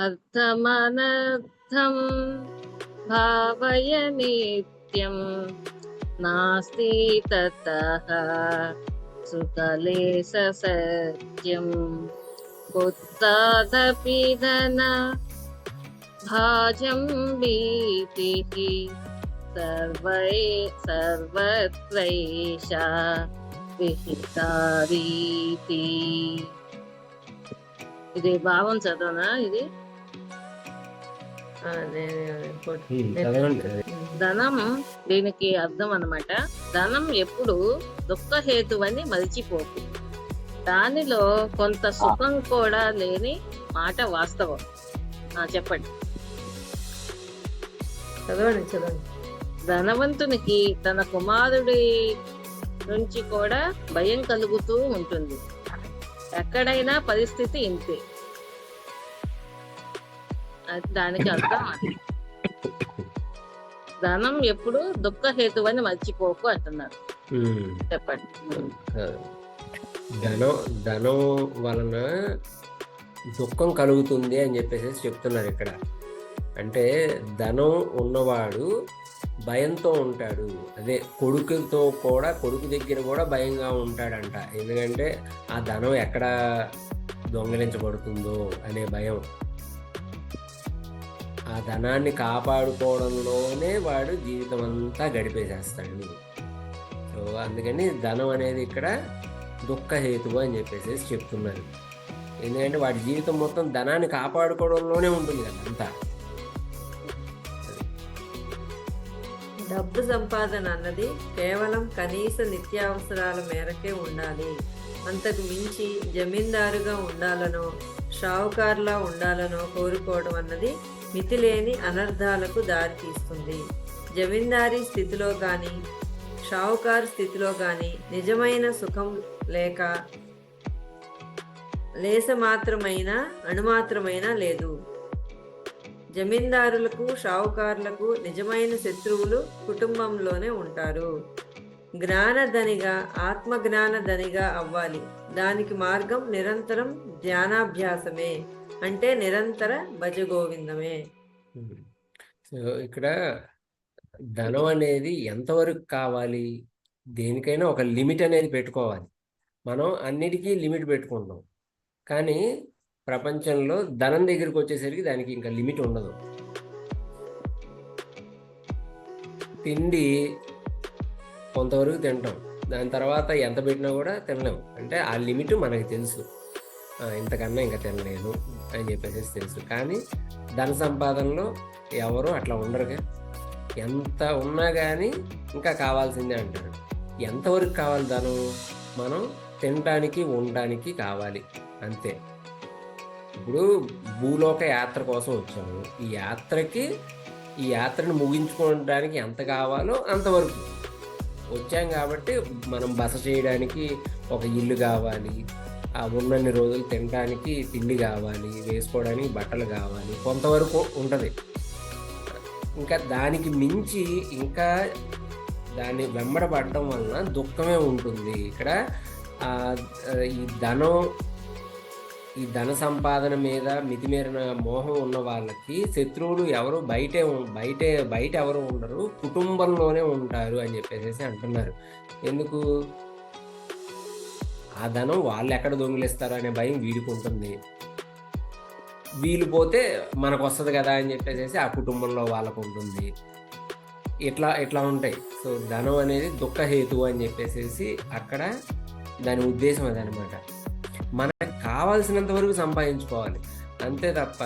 अर्थमनर्थं भावय नित्यं नास्ति ततः सुतले धन भाजं भीतिः सर्वै सर्वत्रैषा विहिता रीतिः ఇది భావం చదవనా ఇది? ధనం దీనికి అర్థం అన్నమాట. ధనం ఎప్పుడు దుఃఖహేతువని మరిచిపోకు. దానిలో కొంత సుఖం కూడా లేని మాట వాస్తవం. ఆ, చెప్పండి. చదవండి చదవండి. ధనవంతునికి తన కుమారుడి నుంచి కూడా భయం కలుగుతూ ఉంటుంది. ఎక్కడైనా పరిస్థితి ఇంతే. దానికి అర్థం అది. ధనం ఎప్పుడు దుఃఖహేతువని మర్చిపోకు అంటున్నారు. చెప్పండి. ధనం ధనం వలన దుఃఖం కలుగుతుంది అని చెప్పేసి చెప్తున్నారు ఇక్కడ. అంటే ధనం ఉన్నవాడు భయంతో ఉంటాడు. అదే కొడుకుతో కూడా కొడుకు దగ్గర కూడా భయంగా ఉంటాడంట. ఎందుకంటే ఆ ధనం ఎక్కడ దొంగిలించబడుతుందో అనే భయం. ఆ ధనాన్ని కాపాడుకోవడంలోనే వాడు జీవితం అంతా గడిపేసేస్తాడు. సో అందుకని ధనం అనేది ఇక్కడ దుఃఖహేతువు అని చెప్పేసి చెప్తున్నారు. ఎందుకంటే వాడి జీవితం మొత్తం ధనాన్ని కాపాడుకోవడంలోనే ఉంటుంది కదా అంతా డబ్బు సంపాదన అన్నది కేవలం కనీస నిత్యావసరాల మేరకే ఉండాలి. అంతకు మించి జమీందారుగా ఉండాలనో షావుకారులా ఉండాలనో కోరుకోవడం అన్నది మితిలేని అనర్థాలకు దారితీస్తుంది జమీందారీ స్థితిలో కానీ షావుకారు స్థితిలో కానీ నిజమైన సుఖం లేక లేస మాత్రమైన అణుమాత్రమైన లేదు. జమీందారులకు షావుకారులకు నిజమైన శత్రువులు కుటుంబంలోనే ఉంటారు. జ్ఞానధనిగా ఆత్మజ్ఞానధనిగా అవ్వాలి. దానికి మార్గం నిరంతరం ధ్యానాభ్యాసమే అంటే నిరంతర భజగోవిందమే. సో ఇక్కడ ధనం అనేది ఎంతవరకు కావాలి? దేనికైనా ఒక లిమిట్ అనేది పెట్టుకోవాలి. మనం అన్నిటికీ లిమిట్ పెట్టుకుంటాం కానీ ప్రపంచంలో ధనం దగ్గరికి వచ్చేసరికి దానికి ఇంకా లిమిట్ ఉండదు. తిండి కొంతవరకు తింటాం. దాని తర్వాత ఎంత పెట్టినా కూడా తినలేము అంటే ఆ లిమిట్ మనకి తెలుసు. ఇంతకన్నా ఇంకా తినలేను అని చెప్పేసి తెలుసు. కానీ ధన సంపాదనలో ఎవరు అట్లా ఉండరుగా. ఎంత ఉన్నా కానీ ఇంకా కావాల్సిందే అంటారు. ఎంతవరకు కావాలి ధనం? మనం తినడానికి ఉండటానికి కావాలి. అంతే. ఇప్పుడు భూలోక యాత్ర కోసం వచ్చాము. ఈ యాత్రకి ఈ యాత్రను ముగించుకోవడానికి ఎంత కావాలో అంతవరకు. వచ్చాం కాబట్టి మనం బస చేయడానికి ఒక ఇల్లు కావాలి. ఆ ఉన్నన్ని రోజులు తినడానికి తిండి కావాలి వేసుకోవడానికి బట్టలు కావాలి కొంతవరకు ఉంటుంది. ఇంకా దానికి మించి ఇంకా దాన్ని వెంబడపడటం వలన దుఃఖమే ఉంటుంది. ఇక్కడ ఈ ధనం ఈ ధన సంపాదన మీద మితిమీరిన మోహం ఉన్న వాళ్ళకి శత్రువులు ఎవరు బయటే ఉం- బయటే బయట ఎవరు ఉండరు కుటుంబంలోనే ఉంటారు అని చెప్పేసి అంటున్నారు. ఎందుకు? ఆ ధనం వాళ్ళు ఎక్కడ దొంగిలిస్తారు అనే భయం వీడికి ఉంటుంది. వీలు పోతే మనకు వస్తుంది కదా అని చెప్పేసి ఆ కుటుంబంలో వాళ్ళకు ఉంటుంది. ఇట్లా ఇట్లా ఉంటాయి. సో ధనం అనేది దుఃఖహేతు అని చెప్పేసి అక్కడ దాని ఉద్దేశం అదనమాట. మన కావాల్సినంత వరకు సంపాదించుకోవాలి. అంతే తప్ప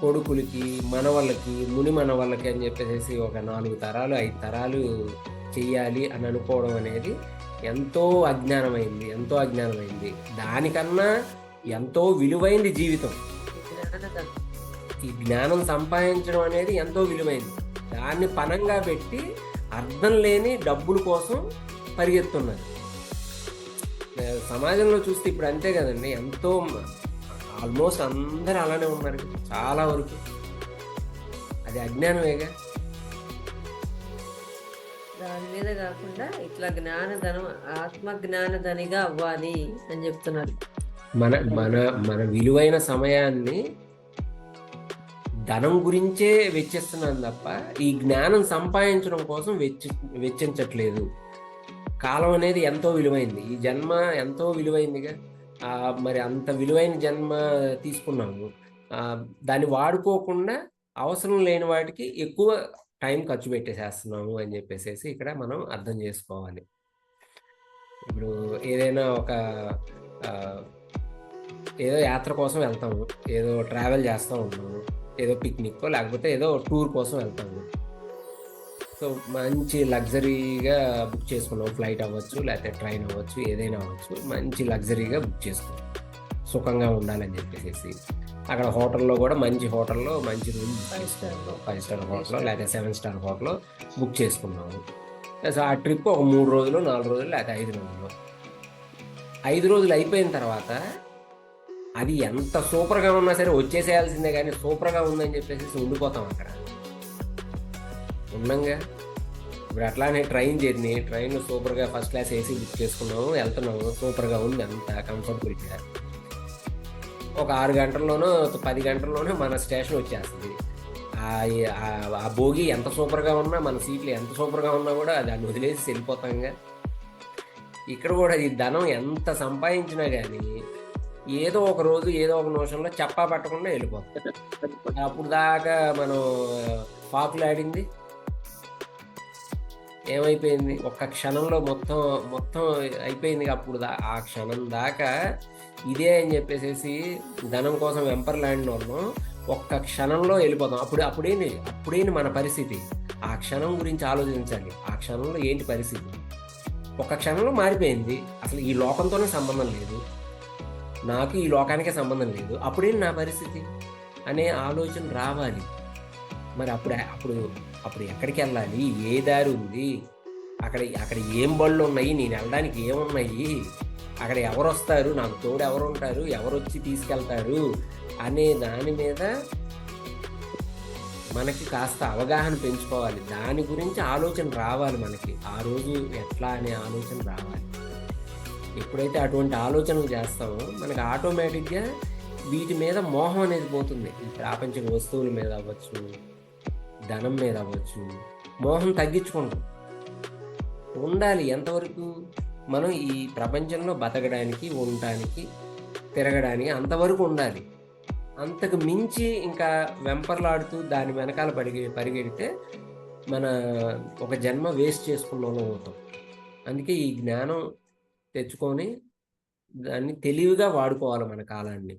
కొడుకులకి మనవాళ్ళకి ముని మనవాళ్ళకి అని చెప్పేసి ఒక నాలుగు తరాలు ఐదు తరాలు చెయ్యాలి అని అనుకోవడం అనేది ఎంతో అజ్ఞానమైంది ఎంతో అజ్ఞానమైంది. దానికన్నా ఎంతో విలువైంది జీవితం. ఈ జ్ఞానం సంపాదించడం అనేది ఎంతో విలువైంది. దాన్ని పనంగా పెట్టి అర్థం లేని డబ్బుల కోసం పరిగెత్తున్నారు. సమాజంలో చూస్తే ఇప్పుడు అంతే కదండి. ఎంతో ఆల్మోస్ట్ అందరూ అలానే ఉన్నారు. చాలా వరకు. అది అజ్ఞానమేగా? దాని మీద కాకుండా ఇట్లా జ్ఞానధనం ఆత్మ జ్ఞానధనిగా అవ్వాలి అని చెప్తున్నారు. మన మన మన విలువైన సమయాన్ని ధనం గురించే వెచ్చిస్తున్నాం తప్ప ఈ జ్ఞానం సంపాదించడం కోసం వెచ్చి వెచ్చించట్లేదు. కాలం అనేది ఎంతో విలువైంది. ఈ జన్మ ఎంతో విలువైందిగా మరి అంత విలువైన జన్మ తీసుకున్నాము. దాన్ని వాడుకోకుండా అవసరం లేని వాటికి ఎక్కువ టైం ఖర్చు పెట్టేసేస్తున్నాము అని చెప్పేసి ఇక్కడ మనం అర్థం చేసుకోవాలి. ఇప్పుడు ఏదైనా ఒక ఏదో యాత్ర కోసం వెళ్తాము. ఏదో ట్రావెల్ చేస్తూ ఉన్నాము. ఏదో పిక్నిక్ లేకపోతే ఏదో టూర్ కోసం వెళ్తాము. సో మంచి లగ్జరీగా బుక్ చేసుకున్నాం ఫ్లైట్ అవ్వచ్చు లేకపోతే ట్రైన్ అవ్వచ్చు ఏదైనా అవ్వచ్చు. మంచి లగ్జరీగా బుక్ చేసుకున్నాం సుఖంగా ఉండాలని చెప్పేసి అక్కడ హోటల్లో కూడా మంచి హోటల్లో మంచి రూమ్ star. చేసుకున్నాం ఫైవ్ స్టార్ హోటల్ లేకపోతే సెవెన్ స్టార్ హోటల్ బుక్ చేసుకున్నాము సో ఆ ట్రిప్ ఒక మూడు రోజులు నాలుగు రోజులు లేకపోతే ఐదు రోజులు. ఐదు రోజులు అయిపోయిన తర్వాత అది ఎంత సూపర్గా ఉన్నా సరే వచ్చేసేయాల్సిందే కానీ సూపర్గా ఉందని చెప్పేసి ఉండిపోతాం అక్కడ. ఉన్నాంగా ఇప్పుడు అట్లానే ట్రైన్ జర్నీ ట్రైన్ సూపర్గా ఫస్ట్ క్లాస్ ఏసీ బుక్ చేసుకున్నాము వెళ్తున్నాము. సూపర్గా ఉంది అంత కంఫర్టబుల్గా ఒక ఆరు గంటల్లోనూ పది గంటల్లోనూ మన స్టేషన్ వచ్చేస్తుంది. ఆ- ఆ భోగి ఎంత సూపర్గా ఉన్నా మన సీట్లు ఎంత సూపర్గా ఉన్నా కూడా దాన్ని వదిలేసి వెళ్ళిపోతాంగా. ఇక్కడ కూడా ఈ ధనం ఎంత సంపాదించినా కానీ ఏదో ఒక రోజు ఏదో ఒక నిమిషంలో చెప్పా పట్టకుండా వెళ్ళిపోతాం. అప్పుడు దాకా మనం పాకులాడింది ఏమైపోయింది? ఒక్క క్షణంలో మొత్తం మొత్తం అయిపోయింది అప్పుడు దా ఆ క్షణం దాకా ఇదే అని చెప్పేసి ధనం కోసం వెంపర్లాడిన వాళ్ళం ఒక్క క్షణంలో వెళ్ళిపోతాం. అప్పుడు అప్పుడేంటి అప్పుడేంటి మన పరిస్థితి? ఆ క్షణం గురించి ఆలోచించాలి ఆ క్షణంలో ఏంటి పరిస్థితి? ఒక్క క్షణంలో మారిపోయింది. అసలు ఈ లోకంతోనే సంబంధం లేదు. నాకు ఈ లోకానికే సంబంధం లేదు. అప్పుడేంటి నా పరిస్థితి? అనే ఆలోచన రావాలి. మరి అప్పుడు అప్పుడు అప్పుడు ఎక్కడికి వెళ్ళాలి? ఏ దారి ఉంది? అక్కడ అక్కడ ఏం బళ్ళు ఉన్నాయి? నేను వెళ్ళడానికి ఏమున్నాయి? అక్కడ ఎవరు వస్తారు? నాకు తోడు ఎవరు ఉంటారు? ఎవరు వచ్చి తీసుకెళ్తారు? అనే దాని మీద మనకి కాస్త అవగాహన పెంచుకోవాలి. దాని గురించి ఆలోచన రావాలి మనకి. ఆ రోజు ఎట్లా అనే ఆలోచన రావాలి. ఎప్పుడైతే అటువంటి ఆలోచనలు చేస్తామో మనకి ఆటోమేటిక్గా వీటి మీద మోహం అనేది పోతుంది. ఈ ప్రాపంచిక వస్తువుల మీద అవ్వచ్చు ధనం మీద అవ్వచ్చు మోహం తగ్గించుకుంటాం. ఉండాలి ఎంతవరకు? మనం ఈ ప్రపంచంలో బతకడానికి ఉండటానికి తిరగడానికి అంతవరకు ఉండాలి. అంతకు మించి ఇంకా వెంపర్లాడుతూ దాని వెనకాల పరిగె పరిగెడితే మన ఒక జన్మ వేస్ట్ చేసుకున్న అవుతాం. అందుకే ఈ జ్ఞానం తెచ్చుకొని దాన్ని తెలివిగా వాడుకోవాలి మన కాలాన్ని.